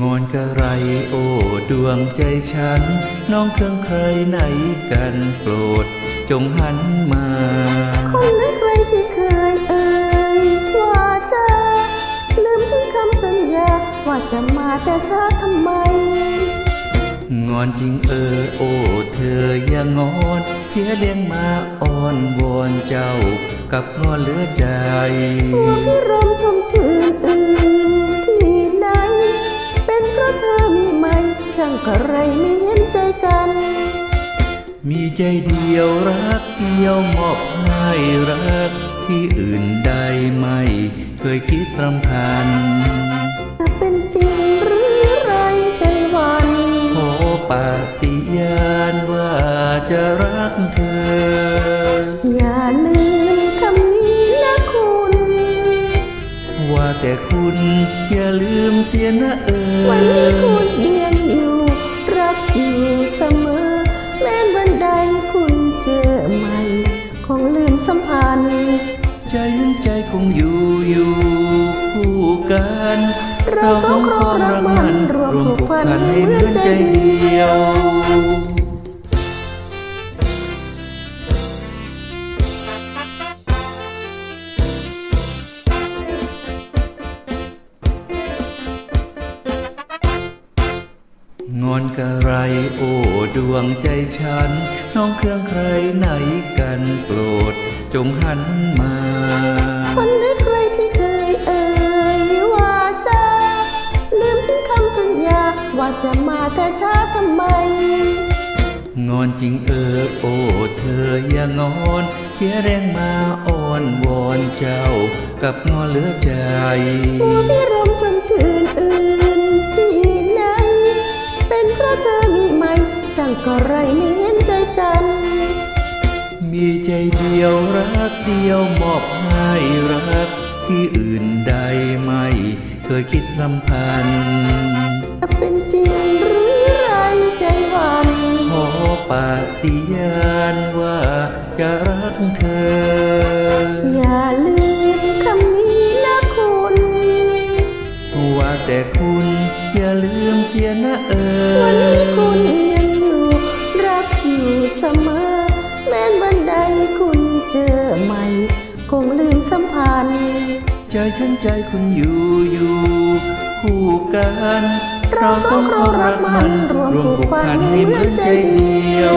งอนกะไรโอ้ดวงใจฉัน น้องเครื่องใครไหนกันโปรด จงหันมาคนนึกใครที่เคยเอ่ยว่าจะลืมถึงคำสัญญา ว่าจะมาแต่ช้าทำไม งอนจริงเออโอ้เธออย่างงอนเสียเลี้ยงมาอ้อนวอนเจ้า กับงอนเหลือใจผู้พิรมชมชื่นอื่นางกระไรไม่เห็นใจกัน มีใจเดียวรักเดียวมอบให้รัก ที่อื่นใดไม่เคยคิดรำคา แต่คุณอย่าลืมเสียนะเออวันนี้คุณยังอยู่รักอยู่เสมอ แม้วันใดคุณเจอใหม่คงลืมสัมพันธ์ ใจยังใจคงอยู่อยู่คู่กันเราสองคนรักมันรวมผูกพันให้เหมือนใจเดียว งอนกะไรโอ้ดวงใจฉัน น้องเครื่องใครไหนกันโปรด จงหันมา คนนึกใครที่เคยเอ่ยว่าจะลืมถึงคำสัญญา ว่าจะมาแต่ช้าทำไม งอนจริงเออโอ้เธออย่างงอนเสียแรงมาอ้อนวอนเจ้า กับงอนเหลือใจ ก็ไรไม่เห็นใจกัน มีใจเดียวรักเดียวมอบให้รัก ที่อื่นใดไม่เคยคิดลำพันจะเป็นจริงหรือไรใจหวันขอปฏิญาณว่าจะรักเธอ อย่าลืมคำนี้นะคุณว่าแต่คุณอย่าลืมเสียนะเอวันนี้อคุณ คุณเจอใหม่ คงลืมสัมพันธ์ ใจฉันใจคุณอยู่อยู่ คู่กัน เราสองคนรักมันรวมผูกพันให้เหมือนใจเดียว